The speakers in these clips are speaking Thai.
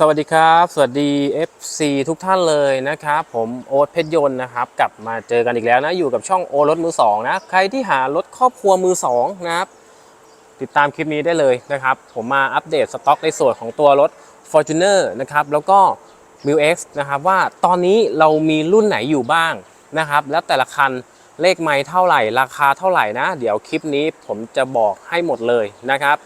สวัสดีครับ สวัสดี FC ทุกท่านเลยนะครับ ผมโอ๊ตเพชรยนต์นะครับ กลับมาเจอกันอีกแล้วนะ อยู่กับช่องโอรถมือสองนะ ใครที่หารถครอบครัวมือสองนะครับ ติดตามคลิปนี้ได้เลยนะครับ ผมมาอัปเดตสต็อกในส่วนของตัวรถ Fortuner นะครับ แล้วก็ m i l X นะครับว่าตอนนี้เรามีรุ่นไหนอยู่บ้างนะครับ แล้วแต่ละคันเลขไม้เท่าไหร่ ราคาเท่าไหร่นะ เดี๋ยวคลิปนี้ผมจะบอกให้หมดเลยนะครับ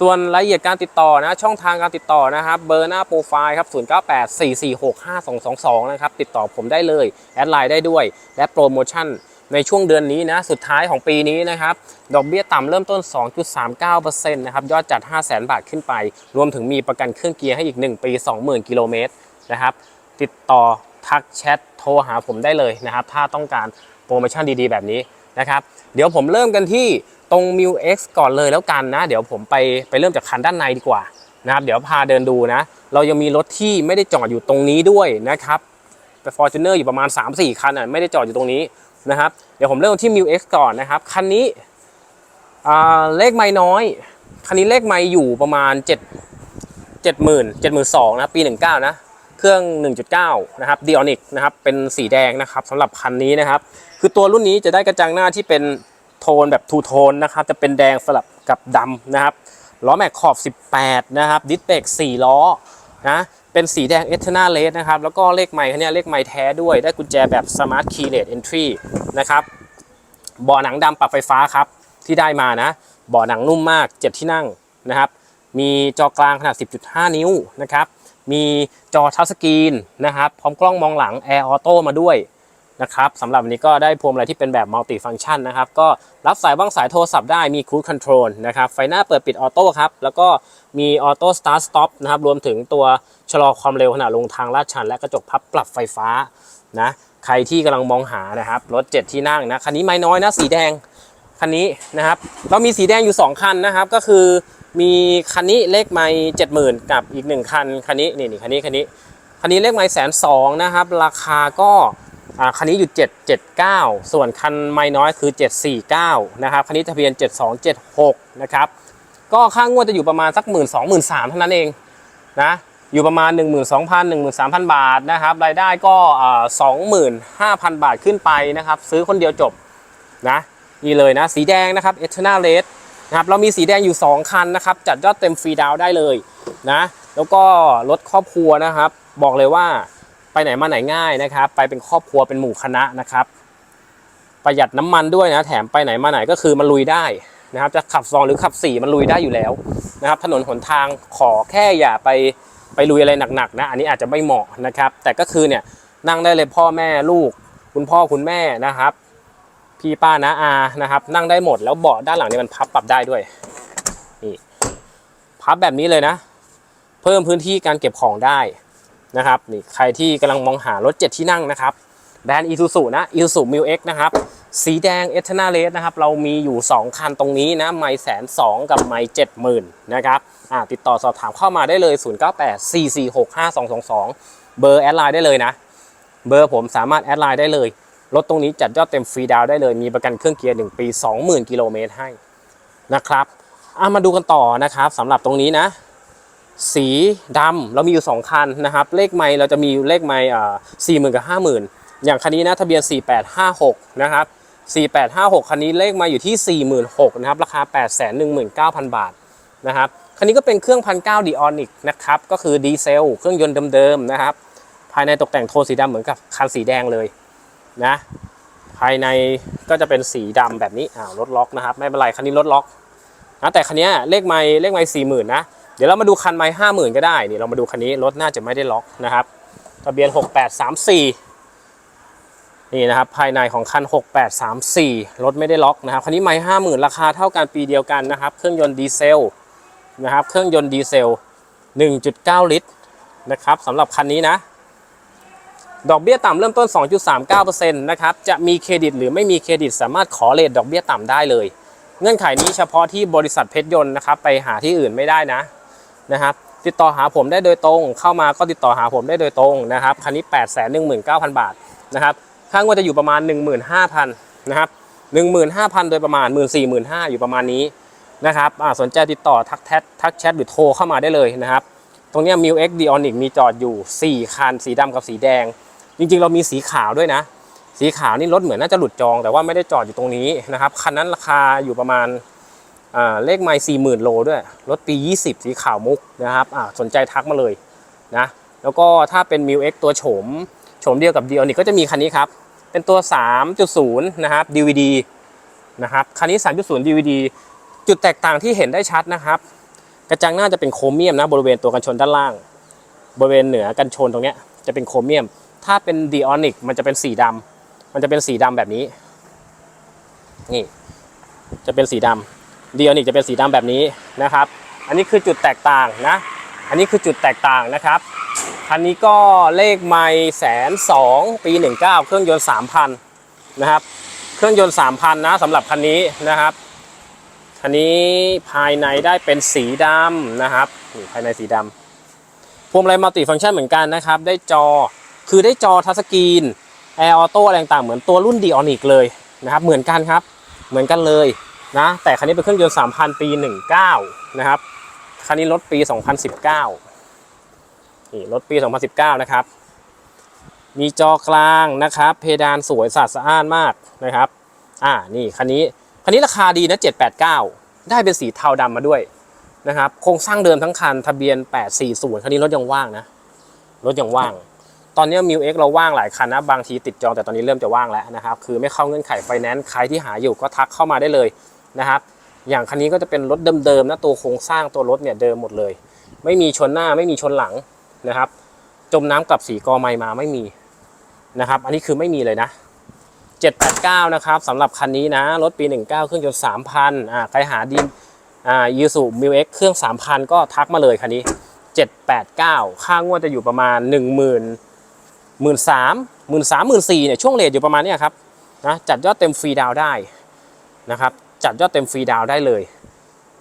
ส่วนรายละเอียดการติดต่อนะช่องทางการติดต่อนะครับเบอร์หน้าโปรไฟล์ครับ 0984465222 นะครับ ติดต่อผมได้เลย แอดไลน์ได้ด้วย และโปรโมชั่นในช่วงเดือนนี้นะ สุดท้ายของปีนี้นะครับ ดอกเบี้ยต่ำเริ่มต้น 2.39%นะครับ ยอดจัด 500,000 บาทขึ้นไป รวมถึงมีประกันเครื่องเกียร์ให้อีก 1 ปี 20,000 กิโลเมตรนะครับ ติดต่อทักแชทโทรหาผมได้เลยนะครับ ถ้าต้องการโปรโมชั่นดีๆ แบบนี้นะครับ เดี๋ยวผมเริ่มกันที่ ตรง m i l X ก่อนเลยแล้วกันนะ เดี๋ยวผมไปไปเริ่มจากคันด้านในดีกว่านะครับเดี๋ยวพาเดินดูนะ เรายังมีรถที่ไม่ได้จอดอยู่ตรงนี้ด้วยนะครับแต่ Fortuner อยู่ประมาณ 3-4 คันอะไม่ได้จอดอยู่ตรงนี้นะครับเดี๋ยวผมเริ่มที่ m i l X ก่อนนะครับคันนี้อ่าเลขไม่น้อย คันนี้เลขไม่อยู่ประมาณ 7 70,000 72,000นะปี 19 นะเครื่อง 1.9 นะครับ d i o n i c นะครับเป็นสีแดงนะครับสำหรับคันนี้นะครับ คือตัวรุ่นนี้จะได้กระจังหน้าที่เป็น โทนแบบทูโทนนะครับจะเป็นแดงสลับกับดำนะครับล้อแม็กขอบ 18 นะครับดิสเบรก4 ล้อนะเป็นสีแดง e t e r n a l e d นะครับแล้วก็เลขไมค์เนี่ยเลขไมค์แท้ด้วยได้กุญแจแบบ Smart Keyless Entry นะครับเบาะหนังดำปรับไฟฟ้าครับที่ได้มานะเบาะหนังนุ่มมาก 7 ที่นั่งนะครับมีจอกลางขนาด 10.5 นิ้วนะครับมีจอทัชสกรีนนะครับพร้อมกล้องมองหลัง Air Auto มาด้วย นะครับสำหรับวันนี้ก็ได้พวงมาลัยที่เป็นแบบมัลติฟัง c t ชันนะครับ ก็รับสายบ้างสายโทรศัพท์ได้มี Cruise Control นะครับ ไฟหน้าเปิดปิดออโต้ครับ แล้วก็มีออโต้สตาร์ทสต็อปนะครับ รวมถึงตัวชะลอความเร็วขณะลงทางลาดชัน และกระจกพับปรับไฟฟ้านะ ใครที่กำลังมองหานะครับ รถ 7 ที่นั่งนะ คันนี้ไม่น้อยนะ สีแดง คันนี้นะครับ เรามีสีแดงอยู่ 2 คันนะครับ ก็คือมีคันนี้เลขไม่เจ็ดหมื่นกับอีก 1 คัน คันนี้นี่นี่คันนี้คันนี้คันนี้เลขไม่แสนสองนะครับ ราคาก็ อ่าคันนี้อยู่ 779 ส่วนคันไม่น้อยคือ 749 นะครับ คันนี้ทะเบียน 7276 นะครับ ก็ค่างวดจะอยู่ประมาณสัก 1 2 0 0 0 0 3เท่านั้นเองนะ อยู่ประมาณ 12,000 13,000 บาทนะครับ รายได้ก็อ่า25,000 บาทขึ้นไปนะครับ ซื้อคนเดียวจบนะนี่เลยนะ สีแดงนะครับ e t e r n a l Red นะครับ เรามีสีแดงอยู่ 2 คันนะครับ จัดยอดเต็มฟรีดาวได้เลยนะ แล้วก็รถครอบครัวนะครับ บอกเลยว่า ไปไหนมาไหนง่ายนะครับ ไปเป็นครอบครัวเป็นหมู่คณะนะครับ ประหยัดน้ำมันด้วยนะแถมไปไหนมาไหนก็คือมันลุยได้นะครับ จะขับซองหรือขับสี่มันลุยได้อยู่แล้วนะครับ ถนนหนทางขอแค่อย่าไปไปลุยอะไรหนักๆนะอันนี้อาจจะไม่เหมาะนะครับ แต่ก็คือเนี่ยนั่งได้เลยพ่อแม่ลูก คุณพ่อคุณแม่นะครับ พี่ป้านะอานะครับ นั่งได้หมดแล้วเบาะด้านหลังเนี่ยมันพับปรับได้ด้วยนี่พับแบบนี้เลยนะ เพิ่มพื้นที่การเก็บของได้ นะครับนี่ใครที่กำลังมองหารถ 7 ที่นั่งนะครับแบรนด์ Isuzu นะ Isuzu m i l X นะครับสีแดง e t e r n a l Red นะครับเรามีอยู่ 2 คันตรงนี้นะไม่แสนสองกับไม่เจ็ดหมื่นนะครับอ่าติดต่อสอบถามเข้ามาได้เลย 0984465222 เบอร์แอดไลน์ได้เลยนะ เบอร์ผมสามารถแอดไลน์ได้เลย รถตรงนี้จัดยอดเต็มฟรีดาวได้เลย มีประกันเครื่องเกียร์ 1 ปี 20,000 กิโลเมตรให้นะครับอะมาดูกันต่อนะครับสำหรับตรงนี้นะ สีดำเรามีอยู่ 2 คันนะครับ เลขไมล์เราจะมีเลขไมล์อ่าสี่หมื่นกับห้าหมื่นอย่างคันนี้นะทะเบียน 4856 นะครับ 4856 คันนี้เลขไมาอยู่ที่ 46,000นะครับ ราคา 819,000 บาทนะครับ คันนี้ก็เป็นเครื่องพันเก้าดีออนิกนะครับ ก็คือดีเซล เครื่องยนต์เดิมๆนะครับ ภายในตกแต่งโทนสีดำเหมือนกับคันสีแดงเลยนะ ภายในก็จะเป็นสีดำแบบนี้ อ้าวรถล็อกนะครับ ไม่เป็นไร คันนี้รถล็อกนะ แต่คันนี้เลขไมล์เลขไมล์สี่หมื่นนะ ดี๋ยวเรามาดูคันไม้ห้าหมื่นก็ได้นี่เรามาดูคันนี้รถน่าจะไม่ได้ล็อกนะครับทะเบียน 6834 นี่นะครับภายในของคัน 6834 รถไม่ได้ล็อกนะครับคันนี้ไม้ห้าหมื่นราคาเท่ากันปีเดียวกันนะครับเครื่องยนต์ดีเซลนะครับเครื่องยนต์ดีเซล 1.9 ลิตรนะครับสำหรับคันนี้นะ ดอกเบี้ยต่ำเริ่มต้น 2.39%นะครับจะมีเครดิตหรือไม่มีเครดิตสามารถขอเลทดอกเบี้ยต่ำได้เลย เงื่อนไขนี้เฉพาะที่บริษัทเพชรยนต์นะครับไปหาที่อื่นไม่ได้นะ นะครับติดต่อหาผมได้โดยตรง เข้ามาก็ติดต่อหาผมได้โดยตรงนะครับคันนี้8 1 9 0 0 0บาทนะครับค่างวดจะอยู่ประมาณ 15,000นะครับ15,000โดยประมาณ14,500อยู่ประมาณนี้นะครับสนใจติดต่อทักแชททักแชทหรือโทรเข้ามาได้เลยนะครับตรงนี้มิวเอ็กดีออนิกมีจอดอยู่ 4 คัน สีดำกับสีแดง จริง ๆ เรามีสีขาวด้วยนะ สีขาวนี่รถเหมือนน่าจะหลุดจอง แต่ว่าไม่ได้จอดอยู่ตรงนี้นะครับคันนั้นราคาอยู่ประมาณ เลขไม่สี่หมื่นโลด้วย รถปี 20 สีขาวมุกนะครับสนใจทักมาเลยนะ แล้วก็ถ้าเป็น m ิ X ตัวโฉม โฉมเดียวกับ d ีออนิกก็จะมีคันนี้ครับ เป็นตัว 3.0 นะครับ DVD นะครับ คันนี้ 3.0 DVD จุดแตกต่างที่เห็นได้ชัดนะครับ กระจังหน้าจะเป็นโครเมียมนะ บริเวณตัวกันชนด้านล่าง บริเวณเหนือกันชนตรงนี้จะเป็นโครเมียม ถ้าเป็นดีออนิกมันจะเป็นสีดำมันจะเป็นสีดำแบบนี้ นี่ จะเป็นสีดำ ดีออนิกจะเป็นสีดำแบบนี้นะครับ อันนี้คือจุดแตกต่างนะ อันนี้คือจุดแตกต่างนะครับ คันนี้ก็เลขไม่แสนสองปี 19 เครื่องยนต์ 3,000 นะครับ เครื่องยนต์ 3,000 นะสำหรับคันนี้นะครับ คันนี้ภายในได้เป็นสีดำนะครับนี่ภายในสีดำพวงมาลัยมัลติฟังก์ชันเหมือนกันนะครับ ได้จอ คือได้จอทัชสกรีนแอร์ออโต้อะไรต่างๆเหมือนตัวรุ่นดีออนิกเลยนะครับ เหมือนกันครับ เหมือนกันเลย นะแต่คันนี้เป็นเครื่องยนต์3,000 ปี 19 นะครับ คันนี้รถปี 2019 นี่รถปี 2019 นะครับ มีจอกลางนะครับ เพดานสวยสะอาดสะอ้านมากนะครับ อ่า นี่คันนี้ คันนี้ราคาดีนะ 789 ได้เป็นสีเทาดำมาด้วยนะครับ โครงสร้างเดิมทั้งคัน ทะเบียน 840 คันนี้รถยังว่างนะ รถยังว่าง ตอนนี้มิวเอ็กเราว่างหลายคันนะ บางทีติดจองแต่ตอนนี้เริ่มจะว่างแล้วนะครับ คือไม่เข้าเงื่อนไขไฟแนนซ์ ใครที่หาอยู่ก็ทักเข้ามาได้เลย นะครับ อย่างคันนี้ก็จะเป็นรถเดิมๆนะตัวโครงสร้างตัวรถเนี่ยเดิมหมดเลย ไม่มีชนหน้าไม่มีชนหลังนะครับ จมน้ำกับสีกอไม้มาไม่มีนะครับ อันนี้คือไม่มีเลยนะ 789 นะครับสำหรับคันนี้นะ รถปี 19 เครื่องยนต์3,000อ่าใครหาดีอ่ายูสุมิวเอ็กเครื่อง 3,000 ก็ทักมาเลยคันนี้ 789 ค่างวดจะอยู่ประมาณ 1 0 0 0 0 1 3 0 0 0 1 3 0 0 0 4เนี่ยช่วงเลทอยู่ประมาณนี้ครับนะจัดยอดเต็มฟรีดาวได้นะครับ จัดยอดเต็มฟรีดาวได้เลย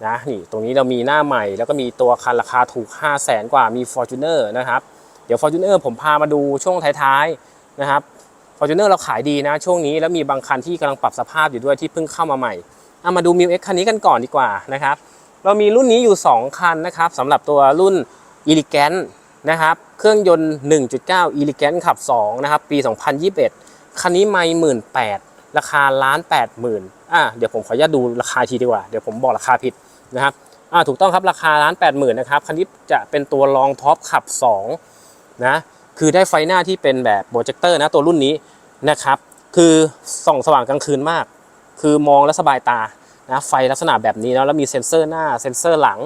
นะนี่ตรงนี้เรามีหน้าใหม่ แล้วก็มีตัวคันราคาถูก 5 0 0แสนกว่ามี Fortuner นะครับเดี๋ยว Fortuner ผมพามาดูช่วงท้ายๆนะครับ Fortuner เราขายดีนะช่วงนี้แล้วมีบางคันที่กำลังปรับสภาพอยู่ด้วยที่เพิ่งเข้ามาใหม่เอามาดู m ิ X คันนี้กันก่อนดีกว่านะครับเรามีรุ่นนี้อยู่ 2 คันนะครับสำหรับตัวรุ่น e l e g a n t นะครับเครื่องยนต์ 1.9 e l e g a n t ขับ2นะครับปี 2021 คันนี้ไม่หมื่นแปด ราคาล้านแปดหมื่นอะเดี๋ยวผมขออนุญาตดูราคาทีดีกว่าเดี๋ยวผมบอกราคาผิดนะครับอ่าถูกต้องครับราคาล้านแปดหมื่นนะครับคันนี้จะเป็นตัวรองท็อปขับ2นะคือได้ไฟหน้าที่เป็นแบบโปรเจคเตอร์นะตัวรุ่นนี้นะครับ คือส่องสว่างกลางคืนมาก คือมองแล้วสบายตานะไฟลักษณะแบบนี้แล้วแล้วมีเซ็นเซอร์หน้าเซ็นเซอร์หลัง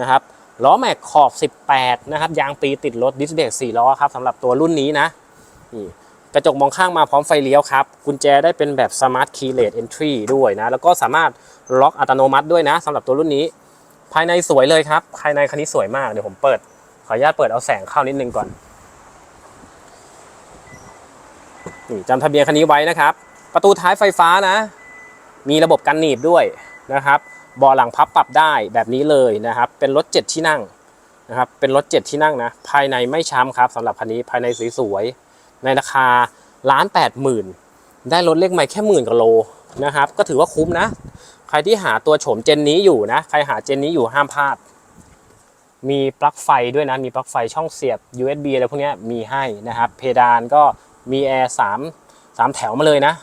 นะครับล้อแม็กขอบ 18 นะครับ ยางปีติดรถดิสเบรก4ล้อครับสำหรับตัวรุ่นนี้นะนี่ กระจกมองข้างมาพร้อมไฟเลี้ยวครับ กุญแจได้เป็นแบบ Smart Keyless Entry ด้วยนะ แล้วก็สามารถล็อกอัตโนมัติด้วยนะสำหรับตัวรุ่นนี้ ภายในสวยเลยครับ ภายในคันนี้สวยมาก เดี๋ยวผมเปิด ขออนุญาตเปิดเอาแสงเข้านิดนึงก่อนนี่จำทะเบียนคันนี้ไว้นะครับ ประตูท้ายไฟฟ้านะ มีระบบกันหนีบด้วยนะครับเบาะหลังพับปรับได้แบบนี้เลยนะครับ เป็นรถ 7 ที่นั่งนะครับ เป็นรถ 7 ที่นั่งนะ ภายในไม่ช้ำครับสำหรับคันนี้ภายในสวยๆ ในราคาล้านแปดหมื่นได้รถเลขใหม่แค่หมื่นกว่าโลนะครับ ก็ถือว่าคุ้มนะ ใครที่หาตัวโฉมเจนนี้อยู่นะ ใครหาเจนนี้อยู่ห้ามพลาด มีปลั๊กไฟด้วยนะ มีปลั๊กไฟช่องเสียบ USB อะไรพวกนี้มีให้นะครับ เพดานก็มีแอร์สามสามแถวมาเลยนะ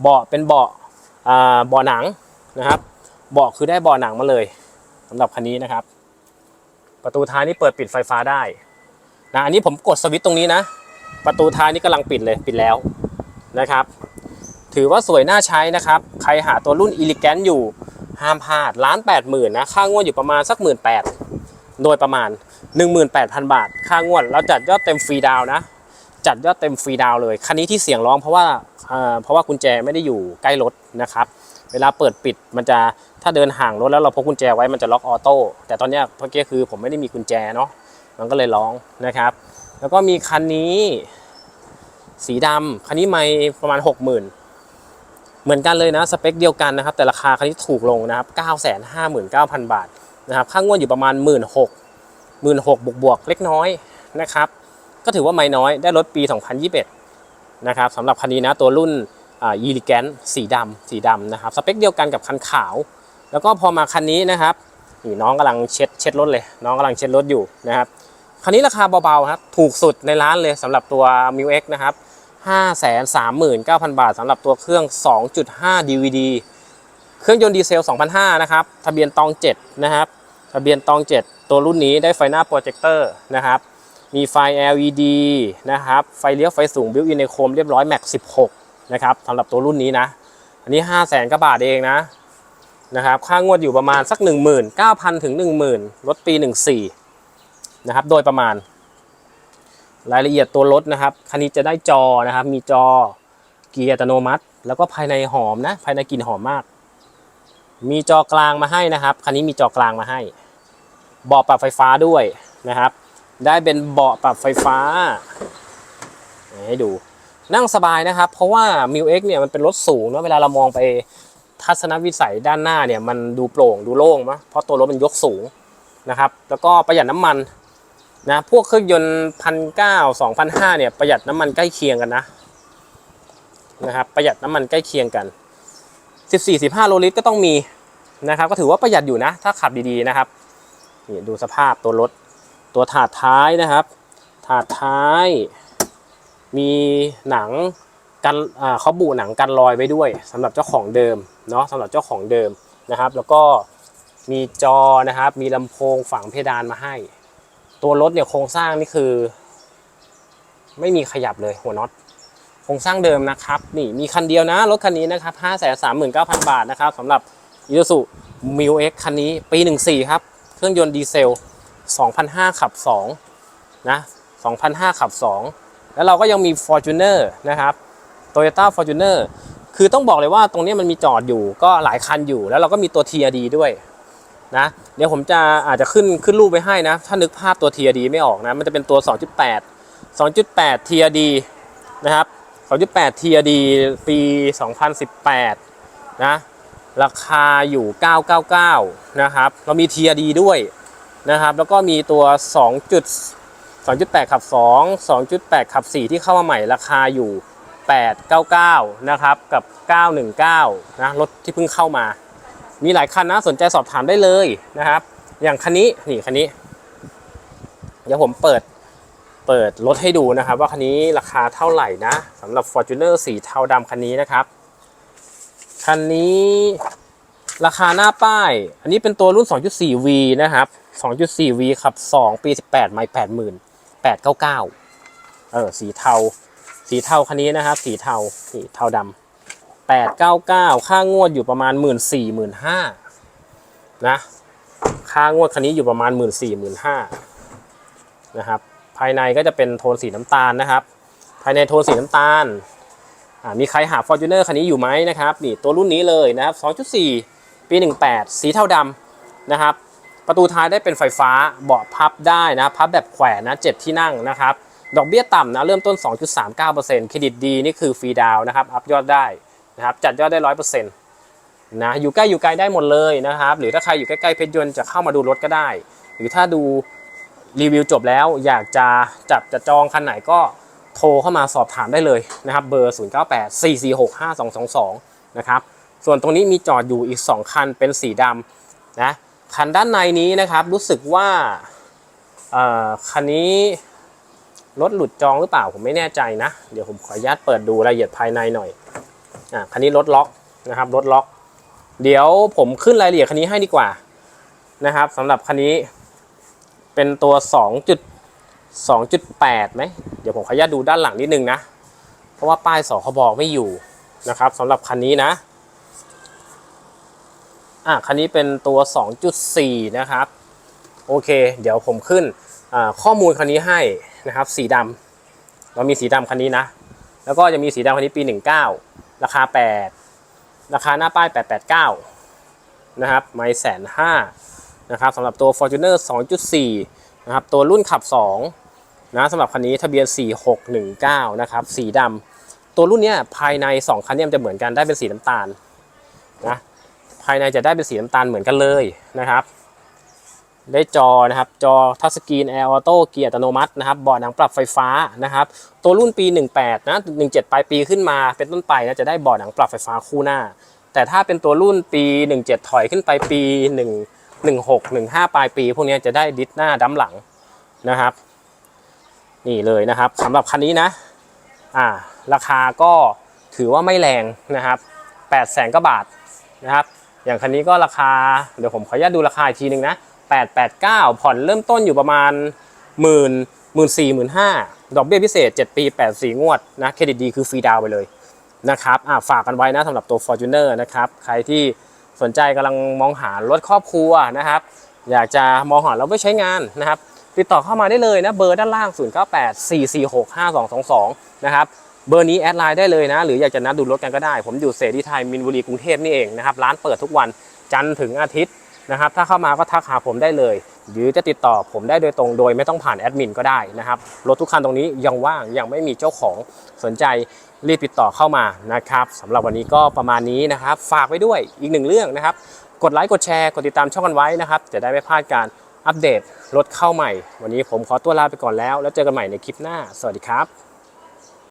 เบาะเป็นเบาะอ่าเบาะหนังนะครับเบาะคือได้เบาะหนังมาเลยสำหรับคันนี้นะครับ ประตูท้ายนี่เปิดปิดไฟฟ้าได้นะอันนี้ผมกดสวิตช์ตรงนี้นะ ประตูท้ายนี่กำลังปิดเลยปิดแล้วนะครับ ถือว่าสวยน่าใช้นะครับ ใครหาตัวรุ่น e l e g a n t อยู่ห้ามพลาดล้านแปดหมื่นนะ ค่างวดอยู่ประมาณสักหมื่นแปดโดยประมาณ 18,000 บาท ค่างวดเราจัดยอดเต็มฟรีดาวนะ จัดยอดเต็มฟรีดาวเลย คันนี้ที่เสียงร้องเพราะว่าเพราะว่ากุญแจไม่ได้อยู่ใกล้รถนะครับ เวลาเปิดปิดมันจะถ้าเดินห่างรถแล้วเราพกกุญแจไว้มันจะล็อกออโต้แต่ตอนนี้ยเมื่อกี้คือผมไม่ได้มีกุญแจเนาะมันก็เลยร้องนะครับ แล้วก็มีคันนี้ สีดำคันนี้ไม่ประมาณ 60,000เหมือนกันเลยนะสเปคเดียวกันนะครับ แต่ราคาคันนี้ถูกลงนะครับ 959,000 บาทนะครับค่างวดอยู่ประมาณ 1 6 0 0 0 1 6บวกบวกเล็กน้อยนะครับ ก็ถือว่าไม่น้อยได้รถปี 2021 นะครับสำหรับคันนี้นะตัวรุ่นอ่ายีริแกนสีดำสีดำนะครับสเปคเดียวกันกับคันขาว แล้วก็พอมาคันนี้นะครับนี่น้องกำลังเช็ดเช็ดรถเลย น้องกำลังเช็ดรถอยู่นะครับ คันนี้ราคาเบาๆครับ ถูกสุดในร้านเลยสำหรับตัว m ิว X นะครับ 539,000 บาทสำหรับตัวเครื่อง 2.5 DVD เครื่องยนต์ดีเซล2005นะครับ ทะเบียนตอง 7 นะครับ ทะเบียนตอง 7 ตัวรุ่นนี้ได้ไฟหน้าโปรเจคเตอร์นะครับ มีไฟ LED นะครับ ไฟเลี้ยวไฟสูงบิวอินในโคมเรียบร้อยแม็ก16 นะครับสำหรับตัวรุ่นนี้นะ อันนี้ 5 0 0 0 0 0กว่าบาทเองนะนะครับ ค่างวดอยู่ประมาณสัก 19,000 ถึง 10,000รถปี 14 นะครับ โดยประมาณ รายละเอียดตัวรถนะครับ คันนี้จะได้จอนะครับ มีจอเกียร์อัตโนมัติ แล้วก็ภายในหอมนะ ภายในกลิ่นหอมมาก มีจอกลางมาให้นะครับ คันนี้มีจอกลางมาให้ เบาะปรับไฟฟ้าด้วยนะครับ ได้เป็นเบาะปรับไฟฟ้า ให้ดู นั่งสบายนะครับ เพราะว่า m ิว X เนี่ยมันเป็นรถสูงเนอะเวลาเรามองไปทัศนวิสัยด้านหน้าเนี่ยมันดูโปร่งดูโล่งมะเพราะตัวรถมันยกสูงนะครับ แล้วก็ประหยัดน้ำมัน นะพวกเครื่องยนต์พันเก้าสองพันห้าเนี่ยประหยัดน้ำมันใกล้เคียงกันนะนะครับประหยัดน้ำมันใกล้เคียงกัน14-15โลลิตรก็ต้องมีนะครับ ก็ถือว่าประหยัดอยู่นะ ถ้าขับดีๆนะครับนี่ดูสภาพตัวรถตัวถาดท้ายนะครับ ถาดท้าย มีหนังกันอ่าเขาบุหนังกันรอยไว้ด้วยสำหรับเจ้าของเดิมเนาะสำหรับเจ้าของเดิมนะครับ แล้วก็มีจอนะครับ มีลำโพงฝังเพดานมาให้ ตัวรถเนี่ยโครงสร้างนี่คือ ไม่มีขยับเลยหัวน็อตโครงสร้างเดิมนะครับนี่มีคันเดียวนะรถคันนี้นะครับ539,000บาทนะครับสำหรับ i s u z u m i l X คันนี้ปี14ครับ เครื่องยนต์ดีเซล2,500ขับ2นะ2,500ขับ2แล้วเราก็ยังมี Fortuner นะครับ Toyota Fortuner คือต้องบอกเลยว่าตรงนี้มันมีจอดอยู่ก็หลายคันอยู่ แล้วเราก็มีตัว TRD ด้วย นะเดี๋ยวผมจะอาจจะขึ้นขึ้นรูปไปให้นะ ถ้านึกภาพตัว TRD ไม่ออกนะ มันจะเป็นตัว 2.8 2.8 TRD นะครับ 2.8 TRD ปี 2018 นะ ราคาอยู่ 999 นะครับ เรามี TRD ด้วยนะครับ แล้วก็มีตัว 2. 2.8 ขับ 2 2.8 ขับ 4 ที่เข้ามาใหม่ราคาอยู่ 899 นะครับ กับ 919 นะ รถที่เพิ่งเข้ามา มีหลายคันนะสนใจสอบถามได้เลยนะครับ อย่างคันนี้นี่คันนี้ เดี๋ยวผมเปิดเปิดรถให้ดูนะครับ ว่าคันนี้ราคาเท่าไหร่นะสำหรับ Fortuner สีเทาดำคันนี้นะครับคันนี้ราคาหน้าป้าย อันนี้เป็นตัวรุ่น 2.4V นะครับ 2.4V ขับ 2 ปี 18 ไม่ 80,000 899 เออ สีเทา สีเทาคันนี้นะครับ สีเทา สีเทาดำ 899 ค่างวดอยู่ประมาณ 1 4 0 0 0 1 5 0 0นะ ค่างวดคันนี้อยู่ประมาณ 1 4 0 0 0 1 5 0 0นะครับ ภายในก็จะเป็นโทนสีน้ำตาลนะครับ ภายในโทนสีน้ำตาลอ่ามีใครหา Fortuner คันนี้อยู่ไหมนะครับ นี่ตัวรุ่นนี้เลยนะครับ 2.4 ปี 18 สีเทาดำนะครับ ประตูท้ายได้เป็นไฟฟ้า เบาะพับได้นะ พับแบบแขวนนะ 7 ที่นั่งนะครับ ดอกเบี้ยต่ำนะ เริ่มต้น 2.39%เครดิตดีนี่คือฟรีดาวนะครับ อัพยอดได้ นะครับจัดยอดได้100%นะอยู่ใกล้อยู่ไกลได้หมดเลยนะครับ หรือถ้าใครอยู่ใกล้ๆเพชรยนต์จะเข้ามาดูรถก็ได้ หรือถ้าดูรีวิวจบแล้วอยากจะจับจะจองคันไหนก็โทรเข้ามาสอบถามได้เลยนะครับเบอร์ 098 446 5222 นะครับส่วนตรงนี้มีจอดอยู่อีก 2 คันเป็นสีดำนะคันด้านในนี้นะครับรู้สึกว่าเออคันนี้รถหลุดจองหรือเปล่าผมไม่แน่ใจนะ เดี๋ยวผมขออนุญาตเปิดดูรายละเอียดภายในหน่อย อะคันนี้รถล็อกนะครับรถล็อก เดี๋ยวผมขึ้นรายละเอียดคันนี้ให้ดีกว่านะครับสำหรับคันนี้เป็นตัว 2. 2.8ไหมเดี๋ยวผมขออนุญาตดูด้านหลังนิดนึงนะ เพราะว่าป้ายสคบไม่อยู่นะครับสำหรับคันนี้นะอะคันนี้เป็นตัว 2.4 นะครับ โอเค เดี๋ยวผมขึ้นอ่าข้อมูลคันนี้ให้นะครับ สีดำเรามีสีดำคันนี้นะ แล้วก็จะมีสีดำคันนี้ปี 19 ราคา 8 ราคาหน้าป้าย 889 นะครับ ไม่แสนห้านะครับสำหรับตัว Fortuner 2.4 นะครับ ตัวรุ่นขับ 2 นะสำหรับคันนี้ทะเบียน 4619 นะครับ สีดำ ตัวรุ่นเนี้ยภายใน 2 คันเนี้มันจะเหมือนกันได้เป็นสีน้ำตาลนะ ภายในจะได้เป็นสีน้ำตาลเหมือนกันเลยนะครับ ได้จอนะครับจอทัชสกรีนแอร์ออโต้เกียร์อัตโนมัตินะครับเบาะหนังปรับไฟฟ้านะครับตัวรุ่นปี 18 นะ 17 ปลายปีขึ้นมาเป็นต้นไปนะจะได้เบาะหนังปรับไฟฟ้าคู่หน้า แต่ถ้าเป็นตัวรุ่นปี 17 ถอยขึ้นไปปี 1 16 15 ปลายปี พวกนี้จะได้ดิสหน้าดั้มหลังนะครับ นี่เลยนะครับสำหรับคันนี้นะอ่าราคาก็ถือว่าไม่แรงนะครับ8 0 0แสนกว่าบาทนะครับอย่างคันนี้ก็ราคาเดี๋ยวผมขออนุญาตดูราคาอีกทีหนึ่งนะ 889 ผ่อนเริ่มต้นอยู่ประมาณหมื่นหมื่นสี่หมื่นห้าดอกเบี้ยพิเศษ 7 ปี 84 งวดนะเครดิตดีคือฟรีดาวไปเลยนะครับอ่าฝากกันไว้นะสำหรับตัว Fortuner นะครับใครที่สนใจกำลังมองหารถครอบครัวนะครับ อยากจะมองหาเราไม่ใช้งานนะครับติดต่อเข้ามาได้เลยนะเบอร์ด้านล่าง 0984465222 นะครับเบอร์นี้แอดไลน์ได้เลยนะ หรืออยากจะนัดดูรถกันก็ได้ ผมอยู่เสรีไทยมินบุรีกรุงเทพนี่เองนะครับ ร้านเปิดทุกวันจันทร์ถึงอาทิตย์ นะครับถ้าเข้ามาก็ทักหาผมได้เลย หรือจะติดต่อผมได้โดยตรงโดยไม่ต้องผ่านแอดมินก็ได้นะครับรถทุกคันตรงนี้ยังว่างยังไม่มีเจ้าของสนใจรีบติดต่อเข้ามานะครับสำหรับวันนี้ก็ประมาณนี้นะครับ ฝากไว้ด้วยอีกหนึ่งเรื่องนะครับ กดไลค์กดแชร์กดติดตามช่องกันไว้นะครับ จะได้ไม่พลาดการอัปเดตรถเข้าใหม่ วันนี้ผมขอตัวลาไปก่อนแล้ว แล้วเจอกันใหม่ในคลิปหน้า สวัสดีครับ